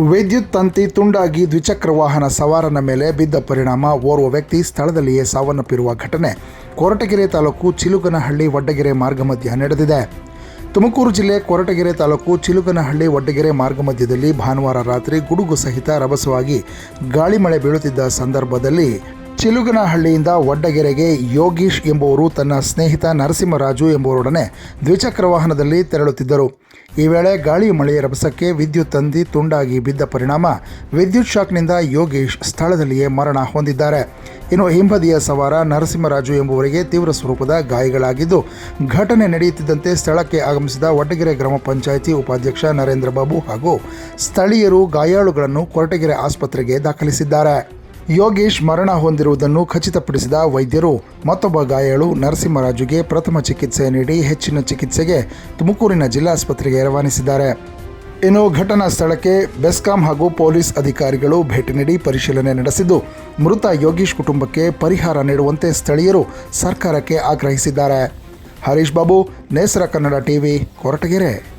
ವಿದ್ಯುತ್ ತಂತಿ ತುಂಡಾಗಿ ದ್ವಿಚಕ್ರ ವಾಹನ ಸವಾರನ ಮೇಲೆ ಬಿದ್ದ ಪರಿಣಾಮ. ಓರ್ವ ವ್ಯಕ್ತಿ ಸ್ಥಳದಲ್ಲಿಯೇ ಸಾವನ್ನಪ್ಪಿರುವ ಘಟನೆ. ಕೊರಟಗೆರೆ ತಾಲೂಕು ಚಿಲುಕನಹಳ್ಳಿ ವಡ್ಡಗೆರೆ ಮಾರ್ಗ ಮಧ್ಯ ನಡೆದಿದೆ. ತುಮಕೂರು ಜಿಲ್ಲೆ ಕೊರಟಗೆರೆ ತಾಲೂಕು ಚಿಲುಕನಹಳ್ಳಿ ವಡ್ಡಗೆರೆ ಮಾರ್ಗ ಮಧ್ಯದಲ್ಲಿ ಭಾನುವಾರ ರಾತ್ರಿ ಗುಡುಗು ಸಹಿತ ರಭಸವಾಗಿ ಗಾಳಿ ಮಳೆ ಬೀಳುತ್ತಿದ್ದ ಸಂದರ್ಭದಲ್ಲಿ ಚಿಲುಗನಹಳ್ಳಿಯಿಂದ ವಡ್ಡಗೆರೆಗೆ ಯೋಗೀಶ್ ಎಂಬುವರು ತನ್ನ ಸ್ನೇಹಿತ ನರಸಿಂಹರಾಜು ಎಂಬುವರೊಡನೆ ದ್ವಿಚಕ್ರ ವಾಹನದಲ್ಲಿ ತೆರಳುತ್ತಿದ್ದರು. ಈ ವೇಳೆ ಗಾಳಿ ಮಳೆಯ ರಭಸಕ್ಕೆ ವಿದ್ಯುತ್ ತಂದಿ ತುಂಡಾಗಿ ಬಿದ್ದ ಪರಿಣಾಮ ವಿದ್ಯುತ್ ಶಾಕ್ನಿಂದ ಯೋಗೀಶ್ ಸ್ಥಳದಲ್ಲಿಯೇ ಮರಣ ಹೊಂದಿದ್ದಾರೆ. ಇನ್ನು ಹಿಂಬದಿಯ ಸವಾರ ನರಸಿಂಹರಾಜು ಎಂಬುವರಿಗೆ ತೀವ್ರ ಸ್ವರೂಪದ ಗಾಯಗಳಾಗಿದ್ದು, ಘಟನೆ ನಡೆಯುತ್ತಿದ್ದಂತೆ ಸ್ಥಳಕ್ಕೆ ಆಗಮಿಸಿದ ವಡ್ಡಗೆರೆ ಗ್ರಾಮ ಪಂಚಾಯಿತಿ ಉಪಾಧ್ಯಕ್ಷ ನರೇಂದ್ರ ಬಾಬು ಹಾಗೂ ಸ್ಥಳೀಯರು ಗಾಯಾಳುಗಳನ್ನು ಕೊರಟಗೆರೆ ಆಸ್ಪತ್ರೆಗೆ ದಾಖಲಿಸಿದ್ದಾರೆ. ಯೋಗೇಶ್ ಮರಣ ಹೊಂದಿರುವುದನ್ನು ಖಚಿತಪಡಿಸಿದ ವೈದ್ಯರು, ಮತ್ತೊಬ್ಬ ಗಾಯಾಳು ನರಸಿಂಹರಾಜುಗೆ ಪ್ರಥಮ ಚಿಕಿತ್ಸೆ ನೀಡಿ ಹೆಚ್ಚಿನ ಚಿಕಿತ್ಸೆಗೆ ತುಮಕೂರಿನ ಜಿಲ್ಲಾಸ್ಪತ್ರೆಗೆ ರವಾನಿಸಿದ್ದಾರೆ. ಇನ್ನು ಘಟನಾ ಸ್ಥಳಕ್ಕೆ ಬೆಸ್ಕಾಂ ಹಾಗೂ ಪೊಲೀಸ್ ಅಧಿಕಾರಿಗಳು ಭೇಟಿ ನೀಡಿ ಪರಿಶೀಲನೆ ನಡೆಸಿದ್ದು, ಮೃತ ಯೋಗೀಶ್ ಕುಟುಂಬಕ್ಕೆ ಪರಿಹಾರ ನೀಡುವಂತೆ ಸ್ಥಳೀಯರು ಸರ್ಕಾರಕ್ಕೆ ಆಗ್ರಹಿಸಿದ್ದಾರೆ. ಹರೀಶ್ ಬಾಬು, ನೇಸರ ಕನ್ನಡ ಟಿವಿ, ಕೊರಟಗೆರೆ.